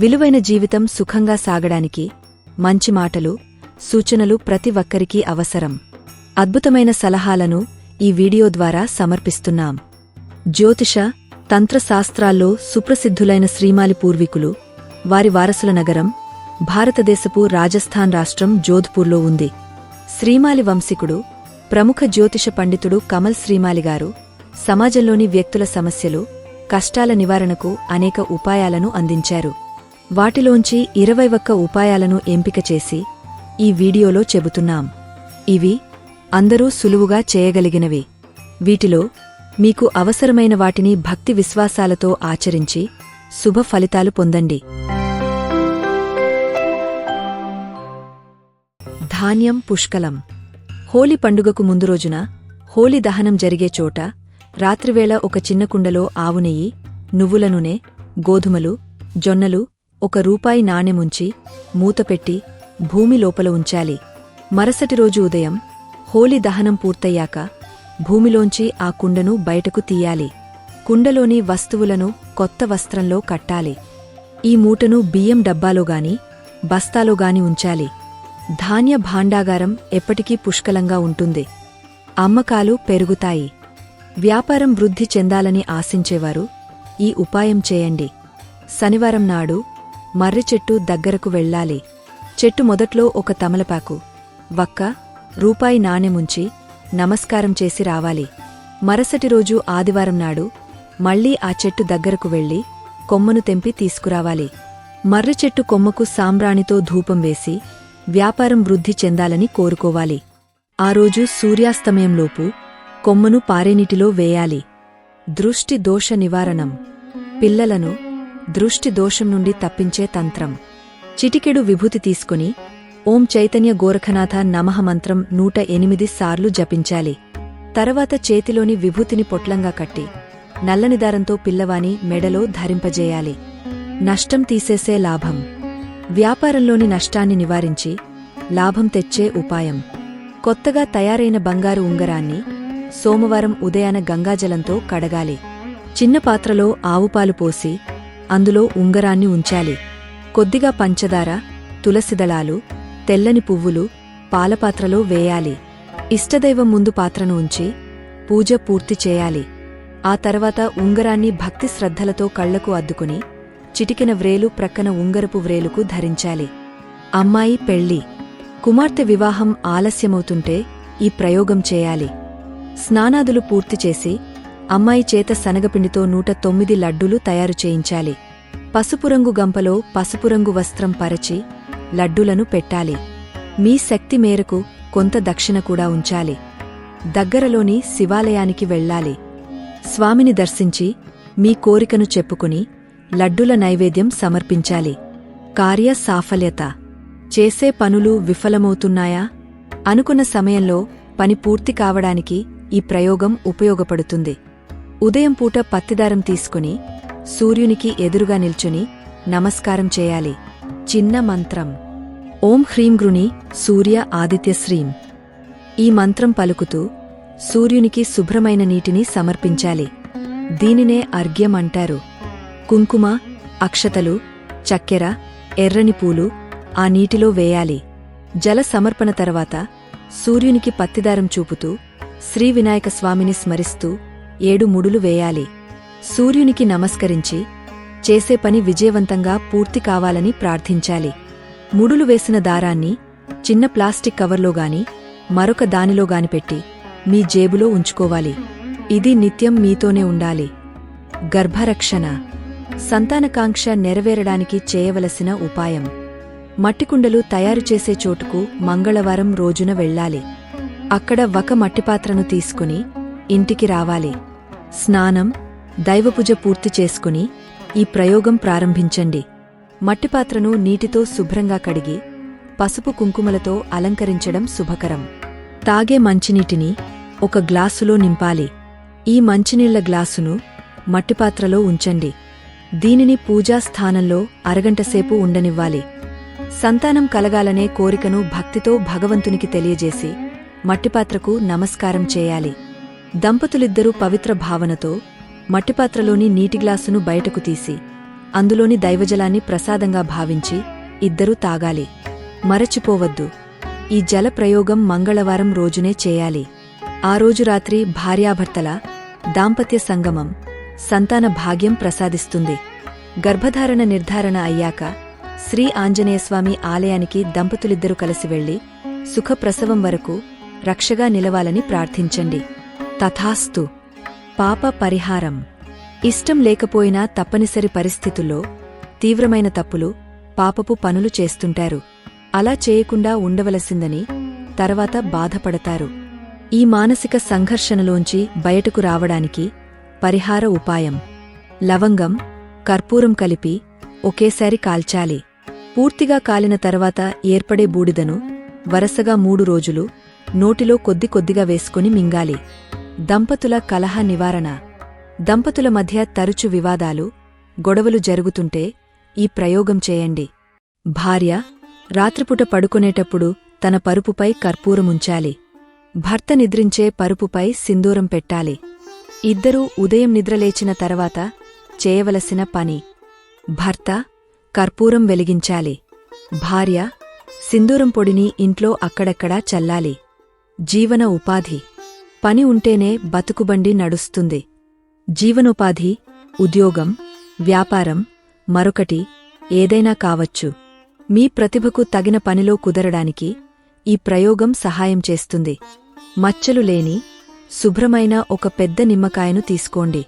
విలువైన జీవితం సుఖంగా సాగడానికి మంచి మాటలు సూచనలు ప్రతి ఒక్కరికీ అవసరం. అద్భుతమైన సలహాలను ఈ వీడియో ద్వారా సమర్పిస్తున్నాం. జ్యోతిష తంత్రశాస్త్రాల్లో సుప్రసిద్ధులైన శ్రీమాలి పూర్వీకులు వారి వారసుల నగరం భారతదేశపు రాజస్థాన్ రాష్ట్రం జోధ్పూర్లో ఉంది. శ్రీమాలి వంశికుడు ప్రముఖ జ్యోతిష పండితుడు కమల్ శ్రీమాలి గారు సమాజంలోని వ్యక్తుల సమస్యలు కష్టాల నివారణకు అనేక ఉపాయాలను అందించారు. వాటిలోంచి ఇరవై ఒక్క ఉపాయాలను ఎంపిక చేసి ఈ వీడియోలో చెబుతున్నాం. ఇవి అందరూ సులువుగా చేయగలిగినవి. వీటిలో మీకు అవసరమైన వాటిని భక్తి విశ్వాసాలతో ఆచరించి శుభ ఫలితాలు పొందండి. ధాన్యం పుష్కలం. హోలీ పండుగకు ముందు రోజున హోలీ దహనం జరిగే చోట రాత్రివేళ ఒక చిన్న కుండలో ఆవు నెయ్యి నువ్వుల నూనె గోధుమలు జొన్నలు ఒక రూపాయి నాణెముంచి మూతపెట్టి భూమి లోపల ఉంచాలి. మరుసటి రోజు ఉదయం హోలీ దహనం పూర్తయ్యాక భూమిలోంచి ఆ కుండను బయటకు తీయాలి. కుండలోని వస్తువులను కొత్త వస్త్రంలో కట్టాలి. ఈ మూటను బియ్యం డబ్బాలోగాని బస్తాలోగాని ఉంచాలి. ధాన్య భాండాగారం ఎప్పటికీ పుష్కలంగా ఉంటుంది. అమ్మకాలు పెరుగుతాయి. వ్యాపారం వృద్ధి చెందాలని ఆశించేవారు ఈ ఉపాయం చేయండి. శనివారం నాడు మర్రి చెట్టు దగ్గరకు వెళ్ళాలి. చెట్టు మొదట్లో ఒక తమలపాకు వక్క రూపాయి నాణెముంచి నమస్కారం చేసి రావాలి. మరుసటి రోజు ఆదివారం నాడు మళ్ళీ ఆ చెట్టు దగ్గరకు వెళ్ళి కొమ్మను తెంపి తీసుకురావాలి. మర్రి చెట్టు కొమ్మకు సాంబ్రాణితో ధూపం వేసి వ్యాపారం వృద్ధి చెందాలని కోరుకోవాలి. ఆ రోజు సూర్యాస్తమయంలోపు కొమ్మను పారేనీటిలో వేయాలి. దృష్టి దోష నివారణం. పిల్లలను దృష్టి దోషం నుండి తప్పించే తంత్రం. చిటికెడు విభూతి తీసుకుని ఓం చైతన్య గోరఖనాథ నమః మంత్రం నూట ఎనిమిది సార్లు జపించాలి. తర్వాత చేతిలోని విభూతిని పొట్లంగా కట్టి నల్లని దారంతో పిల్లవాని మెడలో ధరింపజేయాలి. నష్టం తీసేసే లాభం. వ్యాపారంలోని నష్టాన్ని నివారించి లాభం తెచ్చే ఉపాయం. కొత్తగా తయారైన బంగారు ఉంగరాన్ని సోమవారం ఉదయాన గంగాజలంతో కడగాలి. చిన్న పాత్రలో ఆవుపాలు పోసి అందులో ఉంగరాన్ని ఉంచాలి. కొద్దిగా పంచదార తులసిదళాలు తెల్లని పువ్వులు పాలపాత్రలో వేయాలి. ఇష్టదైవం ముందు పాత్రను ఉంచి పూజ పూర్తి చేయాలి. ఆ తర్వాత ఉంగరాన్ని భక్తి శ్రద్ధలతో కళ్ళకు అద్దుకుని చిటికిన వ్రేలు ప్రక్కన ఉంగరపు వ్రేలుకు ధరించాలి. అమ్మాయి పెళ్ళి కుమార్తె వివాహం ఆలస్యమవుతుంటే ఈ ప్రయోగం చేయాలి. స్నానాదులు పూర్తి చేసి అమ్మాయి చేత శనగపిండితో నూట తొమ్మిది లడ్డూలు తయారు చేయించాలి. పసుపురంగు గంపలో పసుపురంగు వస్త్రం పరచి లడ్డూలను పెట్టాలి. మీ శక్తి మేరకు కొంత దక్షిణ కూడా ఉంచాలి. దగ్గరలోని శివాలయానికి వెళ్ళాలి. స్వామిని దర్శించి మీ కోరికను చెప్పుకుని లడ్డుల నైవేద్యం సమర్పించాలి. కార్య సాఫల్యత. చేసే పనులు విఫలమవుతున్నాయా? అనుకున్న సమయంలో పని పూర్తి కావడానికి ఈ ప్రయోగం ఉపయోగపడుతుంది. ఉదయం పూట పత్తిదారం తీసుకుని సూర్యునికి ఎదురుగా నిల్చుని నమస్కారం చేయాలి. చిన్న మంత్రం. ఓం హ్రీం గృణి సూర్య ఆదిత్య శ్రీం. ఈ మంత్రం పలుకుతూ సూర్యునికి శుభ్రమైన నీటిని సమర్పించాలి. దీనినే అర్ఘ్యం అంటారు. కుంకుమ అక్షతలు చక్కెర ఎర్రని పూలు ఆ నీటిలో వేయాలి. జల సమర్పణ తర్వాత సూర్యునికి పత్తిదారం చూపుతూ శ్రీ వినాయక స్వామిని స్మరిస్తూ ఏడు ముడులు వేయాలి. సూర్యునికి నమస్కరించి చేసే పని విజయవంతంగా పూర్తి కావాలని ప్రార్థించాలి. ముడులు వేసిన దారాన్ని చిన్న ప్లాస్టిక్ కవర్లోగాని మరొక దానిలోగాని పెట్టి మీ జేబులో ఉంచుకోవాలి. ఇది నిత్యం మీతోనే ఉండాలి. గర్భరక్షణ. సంతానకాంక్ష నెరవేరడానికి చేయవలసిన ఉపాయం. మట్టికుండలు తయారు చేసే చోటుకు మంగళవారం రోజున వెళ్ళాలి. అక్కడ ఒక మట్టిపాత్రను తీసుకుని ఇంటికి రావాలి. స్నానం దైవపూజ పూర్తి చేసుకుని ఈ ప్రయోగం ప్రారంభించండి. మట్టిపాత్రను నీటితో శుభ్రంగా కడిగి పసుపు కుంకుమలతో అలంకరించడం శుభకరం. తాగే మంచినీటిని ఒక గ్లాసులో నింపాలి. ఈ మంచినీళ్ళ గ్లాసును మట్టిపాత్రలో ఉంచండి. దీనిని పూజా స్థానంలో అరగంటసేపు ఉండనివ్వాలి. సంతానం కలగాలనే కోరికను భక్తితో భగవంతునికి తెలియజేసి మట్టిపాత్రకు నమస్కారం చేయాలి. దంపతులిద్దరూ పవిత్ర భావనతో మట్టిపాత్రలోని నీటి గ్లాసును బయటకు తీసి అందులోని దైవజలాన్ని ప్రసాదంగా భావించి ఇద్దరూ తాగాలి. మరచిపోవద్దు. ఈ జల ప్రయోగం మంగళవారం రోజునే చేయాలి. ఆ రోజు రాత్రి భార్యాభర్తల దాంపత్య సంగమం సంతాన భాగ్యం ప్రసాదిస్తుంది. గర్భధారణ నిర్ధారణ అయ్యాక శ్రీ ఆంజనేయస్వామి ఆలయానికి దంపతులిద్దరూ కలిసి వెళ్ళి సుఖప్రసవం వరకు రక్షగా నిలవాలని ప్రార్థించండి. తథాస్తు. పాప పరిహారం. ఇష్టం లేకపోయినా తప్పనిసరి పరిస్థితుల్లో తీవ్రమైన తప్పులు పాపపు పనులు చేస్తుంటారు. అలా చేయకుండా ఉండవలసిందని తర్వాత బాధపడతారు. ఈ మానసిక సంఘర్షణలోంచి బయటకు రావడానికి పరిహార ఉపాయం. లవంగం కర్పూరం కలిపి ఒకేసారి కాల్చాలి. పూర్తిగా కాలిన తర్వాత ఏర్పడే బూడిదను వరసగా మూడు రోజులు నోటిలో కొద్ది కొద్దిగా వేసుకుని మింగాలి. దంపతుల కలహ నివారణ. దంపతుల మధ్య తరచు వివాదాలు గొడవలు జరుగుతుంటే ఈ ప్రయోగం చేయండి. భార్య రాత్రిపూట పడుకునేటప్పుడు తన పరుపుపై కర్పూరముంచాలి భర్త నిద్రించే పరుపుపై సింధూరం పెట్టాలి. ఇద్దరూ ఉదయం నిద్రలేచిన తర్వాత చేయవలసిన పని. భర్త కర్పూరం వెలిగించాలి. భార్య సింధూరం పొడిని ఇంట్లో అక్కడక్కడా చల్లాలి. జీవన ఉపాధి. పని ఉంటేనే బతుకుబండి నడుస్తుంది. జీవనోపాధి ఉద్యోగం వ్యాపారం మరొకటి ఏదైనా కావచ్చు. మీ ప్రతిభకు తగిన పనిలో కుదరడానికి ఈ ప్రయోగం సహాయం చేస్తుంది. మచ్చలు లేని శుభ్రమైన ఒక పెద్ద నిమ్మకాయను తీసుకోండి.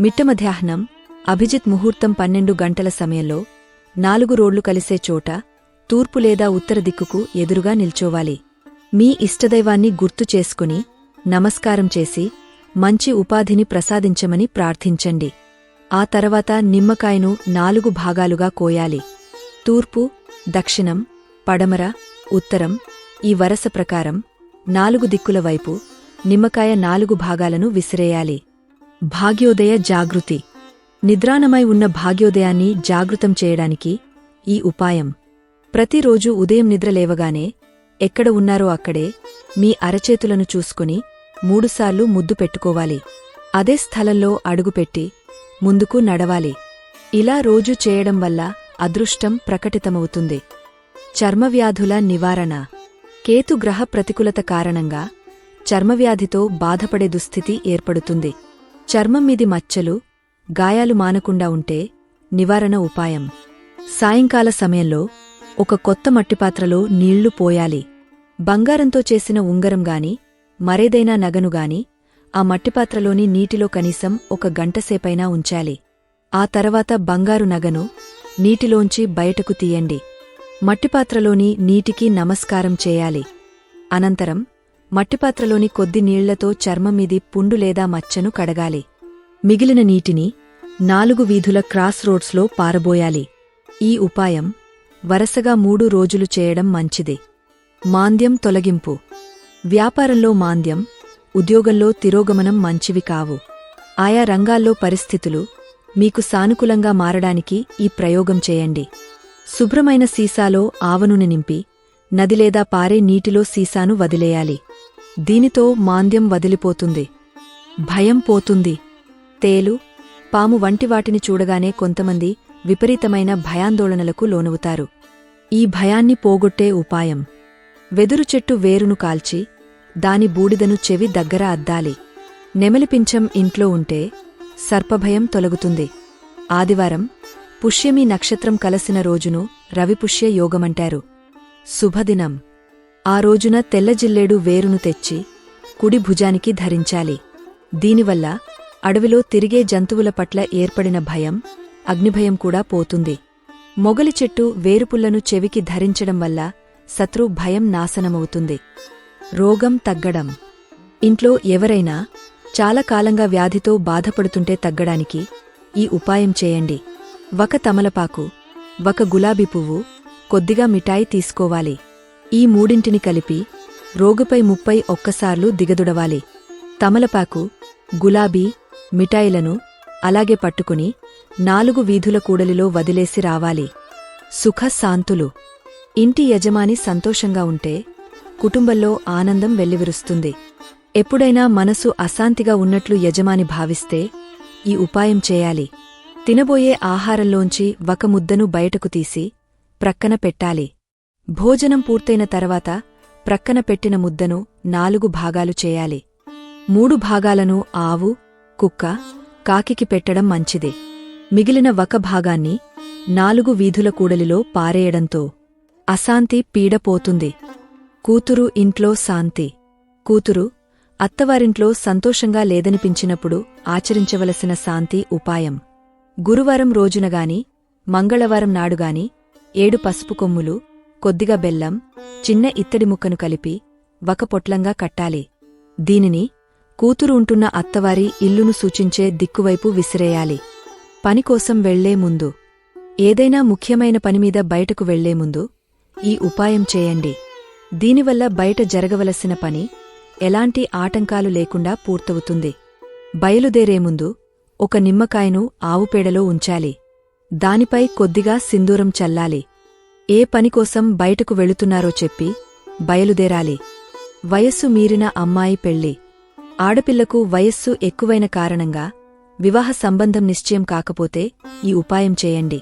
మిట్టమధ్యాహ్నం అభిజిత్ ముహూర్తం పన్నెండు గంటల సమయంలో నాలుగు రోడ్లు కలిసే చోట తూర్పు లేదా ఉత్తర దిక్కుకు ఎదురుగా నిల్చోవాలి. మీ ఇష్టదైవాన్ని గుర్తు చేసుకుని నమస్కారం చేసి మంచి ఉపాధిని ప్రసాదించమని ప్రార్థించండి. ఆ తర్వాత నిమ్మకాయను నాలుగు భాగాలుగా కోయాలి. తూర్పు దక్షిణం పడమర ఉత్తరం ఈ వరస ప్రకారం నాలుగు దిక్కుల వైపు నిమ్మకాయ నాలుగు భాగాలను విసిరేయాలి. భాగ్యోదయ జాగృతి. నిద్రాణమై ఉన్న భాగ్యోదయాన్ని జాగృతం చేయడానికి ఈ ఉపాయం. ప్రతిరోజు ఉదయం నిద్రలేవగానే ఎక్కడ ఉన్నారో అక్కడే మీ అరచేతులను చూసుకుని మూడుసార్లు ముద్దు పెట్టుకోవాలి. అదే స్థలంలో అడుగుపెట్టి ముందుకు నడవాలి. ఇలా రోజు చేయడం వల్ల అదృష్టం ప్రకటితమవుతుంది. చర్మవ్యాధుల నివారణ. కేతుగ్రహ ప్రతికూలత కారణంగా చర్మవ్యాధితో బాధపడే దుస్థితి ఏర్పడుతుంది. చర్మం మీది మచ్చలు గాయాలు మానకుండా ఉంటే నివారణ ఉపాయం. సాయంకాల సమయంలో ఒక కొత్త మట్టిపాత్రలో నీళ్ళు పోయాలి. బంగారంతో చేసిన ఉంగరం గాని మరేదైనా నగనుగాని ఆ మట్టిపాత్రలోని నీటిలో కనీసం ఒక గంటసేపైనా ఉంచాలి. ఆ తర్వాత బంగారు నగను నీటిలోంచి బయటకు తీయండి. మట్టిపాత్రలోని నీటికి నమస్కారం చేయాలి. అనంతరం మట్టిపాత్రలోని కొద్ది నీళ్ళతో చర్మం మీది పుండు లేదా మచ్చను కడగాలి. మిగిలిన నీటిని నాలుగు వీధుల క్రాస్ రోడ్స్లో పారబోయాలి. ఈ ఉపాయం వరసగా మూడు రోజులు చేయడం మంచిది. మాంద్యం తొలగింపు. వ్యాపారంలో మాంద్యం ఉద్యోగంలో తిరోగమనం మంచివి కావు. ఆయా రంగాల్లో పరిస్థితులు మీకు సానుకూలంగా మారడానికి ఈ ప్రయోగం చేయండి. శుభ్రమైన సీసాలో ఆవనుని నింపి నది లేదా పారే నీటిలో సీసాను వదిలేయాలి. దీనితో మాంద్యం వదిలిపోతుంది. భయం పోతుంది. తేలు పాము వంటి వాటిని చూడగానే కొంతమంది విపరీతమైన భయాందోళనలకు లోనవుతారు. ఈ భయాన్ని పోగొట్టే ఉపాయం. వెదురు చెట్టు వేరును కాల్చి దాని బూడిదను చెవి దగ్గర అద్దాలి. నెమలిపించం ఇంట్లో ఉంటే సర్పభయం తొలగుతుంది. ఆదివారం పుష్యమి నక్షత్రం కలసిన రోజును రవిపుష్య యోగమంటారు. శుభదినం. ఆ రోజున తెల్లజిల్లేడు వేరును తెచ్చి కుడి భుజానికి ధరించాలి. దీనివల్ల అడవిలో తిరిగే జంతువుల పట్ల ఏర్పడిన భయం అగ్నిభయం కూడా పోతుంది. మొగలి చెట్టు వేరుపుల్లను చెవికి ధరించడం వల్ల శత్రు భయం నాశనమవుతుంది. రోగం తగ్గడం. ఇంట్లో ఎవరైనా చాలా కాలంగా వ్యాధితో బాధపడుతుంటే తగ్గడానికి ఈ ఉపాయం చేయండి. ఒక తమలపాకు ఒక గులాబీ పువ్వు కొద్దిగా మిఠాయి తీసుకోవాలి. ఈ మూడింటిని కలిపి రోగుపై ముప్పై ఒక్కసార్లు దిగదుడవాలి. తమలపాకు గులాబీ మిఠాయిలను అలాగే పట్టుకుని నాలుగు వీధుల కూడలిలో వదిలేసి రావాలి. సుఖశాంతులు. ఇంటి యజమాని సంతోషంగా ఉంటే కుటుంబంలో ఆనందం వెల్లివిరుస్తుంది. ఎప్పుడైనా మనసు అశాంతిగా ఉన్నట్లు యజమాని భావిస్తే ఈ ఉపాయం చేయాలి. తినబోయే ఆహారంలోంచి ఒక ముద్దను బయటకు తీసి ప్రక్కన పెట్టాలి. భోజనం పూర్తయిన తర్వాత ప్రక్కన పెట్టిన ముద్దను నాలుగు భాగాలు చేయాలి. మూడు భాగాలను ఆవు కుక్క కాకికి పెట్టడం మంచిది. మిగిలిన ఒక భాగాన్ని నాలుగు వీధుల కూడలిలో పారేయడంతో అశాంతి పీడపోతుంది. కూతురు ఇంట్లో శాంతి. కూతురు అత్తవారింట్లో సంతోషంగా లేదనిపించినప్పుడు ఆచరించవలసిన శాంతి ఉపాయం. గురువారం రోజునగాని మంగళవారం నాడుగాని ఏడు పసుపు కొమ్ములు కొద్దిగా బెల్లం చిన్న ఇత్తడి ముక్కను కలిపి ఒక పొట్లంగా కట్టాలి. దీనిని కూతురు ఉంటున్న అత్తవారి ఇల్లును సూచించే దిక్కువైపు విసిరేయాలి. పనికోసం వెళ్ళే ముందు ఏదైనా ముఖ్యమైన పనిమీద బయటకు వెళ్ళే ముందు ఈ ఉపాయం చేయండి. దీనివల్ల బయట జరగవలసిన పని ఎలాంటి ఆటంకాలు లేకుండా పూర్తవుతుంది. బయలుదేరే ముందు ఒక నిమ్మకాయను ఆవుపేడలో ఉంచాలి. దానిపై కొద్దిగా సింధూరం చల్లాలి. ఏ పనికోసం బయటకు వెళుతున్నారో చెప్పి బయలుదేరాలి. వయస్సు మీరిన అమ్మాయి పెళ్ళి ఆడపిల్లకు వయస్సు ఎక్కువైన కారణంగా వివాహ సంబంధం నిశ్చయం కాకపోతే ఈ ఉపాయం చేయండి.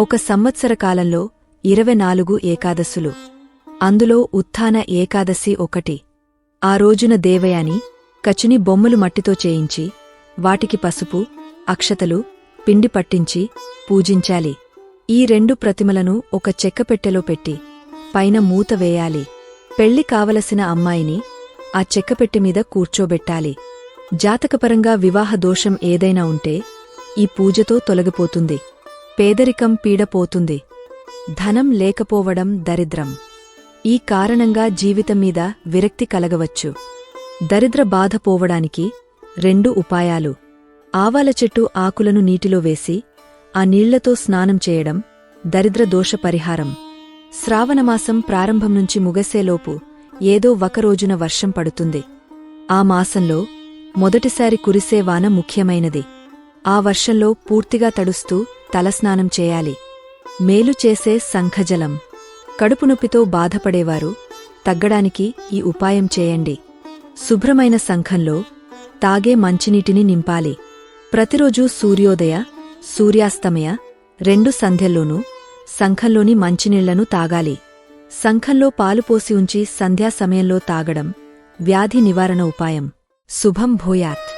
ఒక సంవత్సర కాలంలో ఇరవై నాలుగు ఏకాదశులు. అందులో ఉత్థాన ఏకాదశి ఒకటి. ఆ రోజున దేవయాని కచుని బొమ్మలు మట్టితో చేయించి వాటికి పసుపు అక్షతలు పిండి పట్టించి పూజించాలి. ఈ రెండు ప్రతిమలను ఒక చెక్కపెట్టెలో పెట్టి పైన మూత వేయాలి. పెళ్ళి కావలసిన అమ్మాయిని ఆ చెక్కపెట్టె మీద కూర్చోబెట్టాలి. జాతకపరంగా వివాహ దోషం ఏదైనా ఉంటే ఈ పూజతో తొలగిపోతుంది. పేదరికం పీడపోతుంది. ధనం లేకపోవడం దరిద్రం. ఈ కారణంగా జీవితం మీద విరక్తి కలగవచ్చు. దరిద్ర బాధ పోవడానికి రెండు ఉపాయాలు. ఆవాల చెట్టు ఆకులను నీటిలో వేసి ఆ నీళ్ళతో స్నానం చేయడం దరిద్ర దోష పరిహారం. శ్రావణమాసం ప్రారంభం నుంచి ముగసేలోపు ఏదో ఒకరోజున వర్షం పడుతుంది. ఆ మాసంలో మొదటిసారి కురిసే వాన ముఖ్యమైనది. ఆ వర్షంలో పూర్తిగా తడుస్తూ తలస్నానం చేయాలి. మేలు చేసే సంఖజలం కడుపు నొప్పితో బాధపడేవారు. తగ్గడానికి ఈ ఉపాయం చేయండి. శుభ్రమైన సంఘంలో తాగే మంచినీటిని నింపాలి. ప్రతిరోజూ సూర్యోదయ సూర్యాస్తమయ రెండు సంధ్యల్లోనూ సంఘంలోని మంచినీళ్ళను తాగాలి. సంఘంలో పాలు పోసి ఉంచి సంధ్యా సమయంలో తాగడం వ్యాధి నివారణ ఉపాయం. శుభం భూయాత్.